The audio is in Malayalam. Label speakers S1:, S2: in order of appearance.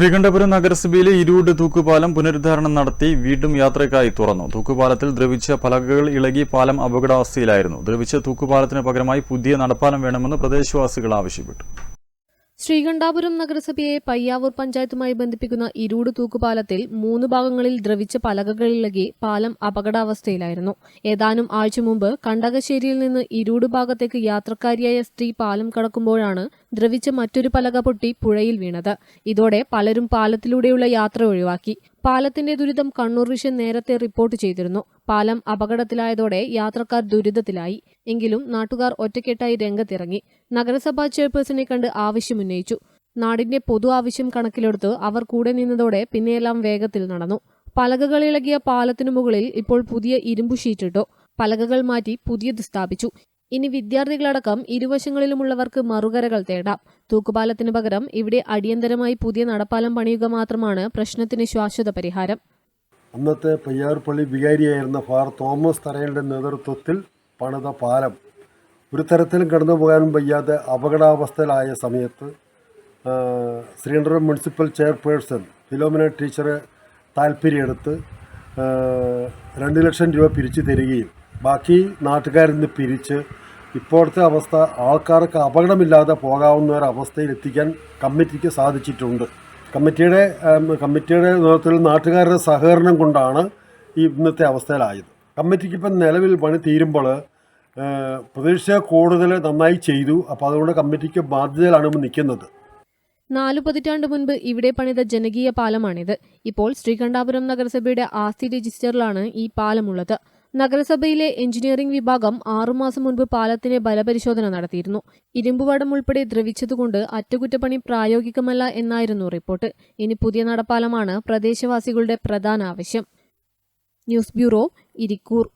S1: ശ്രീകണ്ഠപുരം നഗരസഭയിലെ ഇരുട് തൂക്കുപാലം പുനരുദ്ധാരണം നടത്തി വീണ്ടും യാത്രയ്ക്കായി തുറന്നു. തൂക്കുപാലത്തിൽ ദ്രവിച്ച പലകകൾ ഇളകി പാലം അപകടാവസ്ഥയിലായിരുന്നു. ദ്രവിച്ച തൂക്കുപാലത്തിന് പകരമായി പുതിയ നടപ്പാലം വേണമെന്ന് പ്രദേശവാസികൾ ആവശ്യപ്പെട്ടു.
S2: ശ്രീകണ്ഠാപുരം നഗരസഭയെ പയ്യാവൂർ പഞ്ചായത്തുമായി ബന്ധിപ്പിക്കുന്ന ഇരുട് തൂക്കുപാലത്തിൽ മൂന്ന് ഭാഗങ്ങളിൽ ദ്രവിച്ച പലകകളിലകെ പാലം അപകടാവസ്ഥയിലായിരുന്നു. ഏതാനും ആഴ്ച മുമ്പ് കണ്ടകശ്ശേരിയിൽ നിന്ന് ഇരൂട് ഭാഗത്തേക്ക് യാത്രക്കാരിയായ സ്ത്രീ പാലം കടക്കുമ്പോഴാണ് ദ്രവിച്ച മറ്റൊരു പലക പൊട്ടി പുഴയിൽ വീണത്. ഇതോടെ പലരും പാലത്തിലൂടെയുള്ള യാത്ര ഒഴിവാക്കി. പാലത്തിന്റെ ദുരിതം കണ്ണൂർ വിഷൻ നേരത്തെ റിപ്പോർട്ട് ചെയ്തിരുന്നു. പാലം അപകടത്തിലായതോടെ യാത്രക്കാർ ദുരിതത്തിലായി. എങ്കിലും നാട്ടുകാർ ഒറ്റക്കെട്ടായി രംഗത്തിറങ്ങി. നഗരസഭാ ചെയർപേഴ്സണെ കണ്ട് ആവശ്യമുന്നയിച്ചു. നാടിന്റെ പൊതു ആവശ്യം കണക്കിലെടുത്ത് അവർ കൂടെ നിന്നതോടെ പിന്നെയെല്ലാം വേഗത്തിൽ നടന്നു. പലകകൾ ഇളകിയ പാലത്തിനു മുകളിൽ ഇപ്പോൾ പുതിയ ഇരുമ്പു ഷീറ്റിട്ടു. പലകകൾ മാറ്റി പുതിയത് സ്ഥാപിച്ചു. ഇനി വിദ്യാർത്ഥികളടക്കം ഇരുവശങ്ങളിലുമുള്ളവർക്ക് മറുകരകൾ തേടാം. തൂക്കുപാലത്തിന് പകരം ഇവിടെ അടിയന്തരമായി പുതിയ നടപ്പാലം പണിയുക മാത്രമാണ് പ്രശ്നത്തിന് ശാശ്വത പരിഹാരം.
S3: അന്നത്തെ പയ്യാർപ്പള്ളി വികാരിയായിരുന്ന ഫാർ തോമസ് തറയുടെ നേതൃത്വത്തിൽ പണിത പാലം ഒരു തരത്തിലും കടന്നു പോകാനും വയ്യാതെ അപകടാവസ്ഥയിലായ സമയത്ത് ശ്രീനഗർ മുനിസിപ്പൽ ചെയർപേഴ്സൺ ഫിലോമിന ടീച്ചറെ താല്പര്യമെടുത്ത് രണ്ട് ലക്ഷം രൂപ പിരിച്ചു തരികയും ബാക്കി നാട്ടുകാരിൽ നിന്ന് പിരിച്ച് ഇപ്പോഴത്തെ അവസ്ഥ ആൾക്കാർക്ക് അപകടമില്ലാതെ പോകാവുന്ന ഒരു അവസ്ഥയിൽ എത്തിക്കാൻ കമ്മിറ്റിക്ക് സാധിച്ചിട്ടുണ്ട്. കമ്മിറ്റിയുടെ കമ്മിറ്റിയുടെ നേതൃത്വത്തിൽ നാട്ടുകാരുടെ സഹകരണം കൊണ്ടാണ് ഈ ഇന്നത്തെ അവസ്ഥയിലായത്. കമ്മിറ്റിക്ക് ഇപ്പം നിലവിൽ പണി തീരുമ്പോൾ പ്രതീക്ഷ കൂടുതൽ നന്നായി ചെയ്തു. അപ്പോൾ അതുകൊണ്ട് കമ്മിറ്റിക്ക് ബാധ്യതയിലാണ് നിൽക്കുന്നത്.
S2: നാലു പതിറ്റാണ്ട് മുൻപ് ഇവിടെ പണിത ജനകീയ പാലമാണിത്. ഇപ്പോൾ ശ്രീകണ്ഠാപുരം നഗരസഭയുടെ ആസ്തി രജിസ്റ്ററിലാണ് ഈ പാലമുള്ളത്. നഗരസഭയിലെ എഞ്ചിനീയറിംഗ് വിഭാഗം ആറുമാസം മുൻപ് പാലത്തിന് ബലപരിശോധന നടത്തിയിരുന്നു. ഇരുമ്പുവടം ഉൾപ്പെടെ ദ്രവിച്ചതുകൊണ്ട് അറ്റകുറ്റപ്പണി പ്രായോഗികമല്ല എന്നായിരുന്നു റിപ്പോർട്ട്. ഇനി പുതിയ നടപ്പാലമാണ് പ്രദേശവാസികളുടെ പ്രധാന ആവശ്യം. News bureau Irikkur.